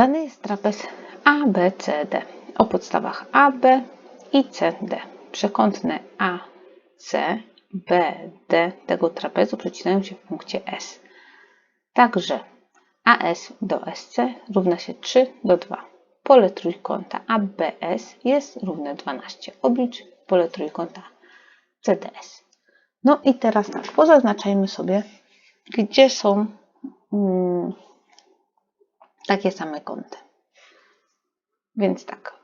Dany jest trapez ABCD o podstawach AB i CD. Przekątne AC, BD tego trapezu przecinają się w punkcie S. Także AS do SC równa się 3 do 2. Pole trójkąta ABS jest równe 12. Oblicz pole trójkąta CDS. No i teraz tak, pozaznaczajmy sobie, gdzie są mm, takie same kąty. Więc tak,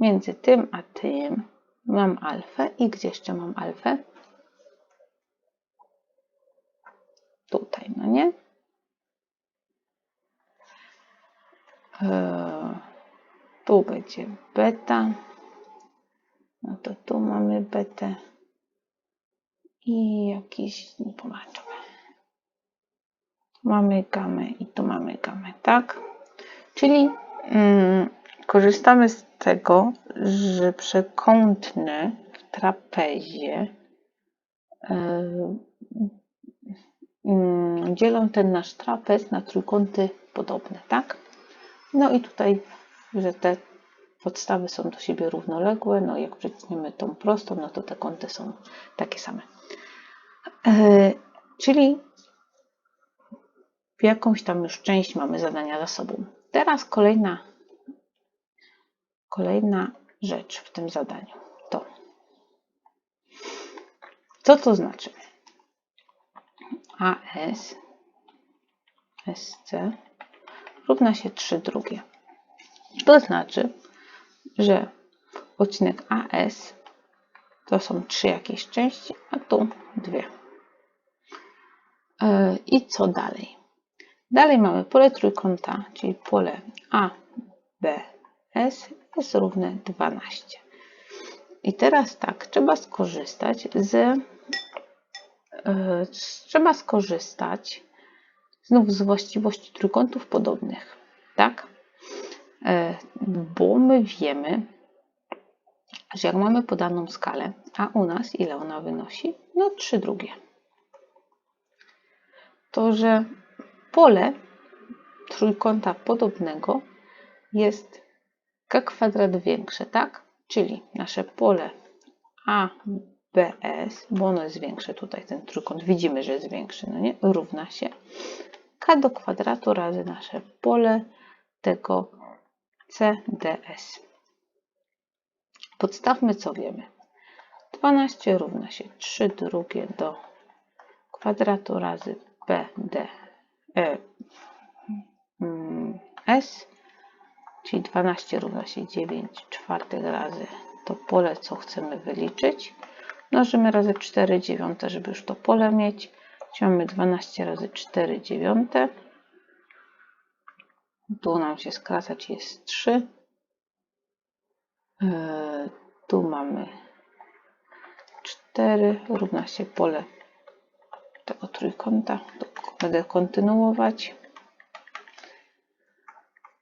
między tym a tym mam alfę i gdzie jeszcze mam alfę? Tutaj, no nie? Eee, tu będzie beta. No to tu mamy betę i jakiś pomarańczowy. Mamy gamę i tu mamy gamę, tak? Czyli mm, korzystamy z tego, że przekątne w trapezie yy, dzielą ten nasz trapez na trójkąty podobne, tak? No i tutaj, że te podstawy są do siebie równoległe, no jak przeciniemy tą prostą, no to te kąty są takie same. Yy, czyli w jakąś tam już część mamy zadania za sobą. Teraz kolejna, kolejna rzecz w tym zadaniu to co to znaczy? AS SC równa się 3 drugie. To znaczy, że odcinek AS to są trzy jakieś części, a tu dwie. Yy, I co dalej? Dalej mamy pole trójkąta, czyli pole ABS jest równe 12. I teraz tak, trzeba skorzystać z yy, trzeba skorzystać znów z właściwości trójkątów podobnych, tak? Yy, bo my wiemy, że jak mamy podaną skalę, a u nas ile ona wynosi? No 3 drugie. To, że pole trójkąta podobnego jest k kwadrat większe, tak? Czyli nasze pole ABS, bo ono jest większe tutaj, ten trójkąt widzimy, że jest większy, no nie? Równa się k do kwadratu razy nasze pole tego CDS. Podstawmy, co wiemy. 12 równa się 3 drugie do kwadratu razy E, mm, S, czyli 12 równa się 9 czwartych razy to pole, co chcemy wyliczyć. Mnożymy razy 4 dziewiąte, żeby już to pole mieć. Czyli mamy 12 razy 4 dziewiąte. Tu nam się skracać jest 3. E, tu mamy 4 równa się pole tego trójkąta. Będę kontynuować.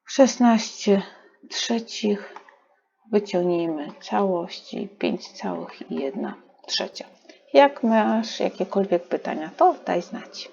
16 trzecich wyciągnijmy całości 5 całych i 1 trzecia. Jak masz jakiekolwiek pytania, to daj znać.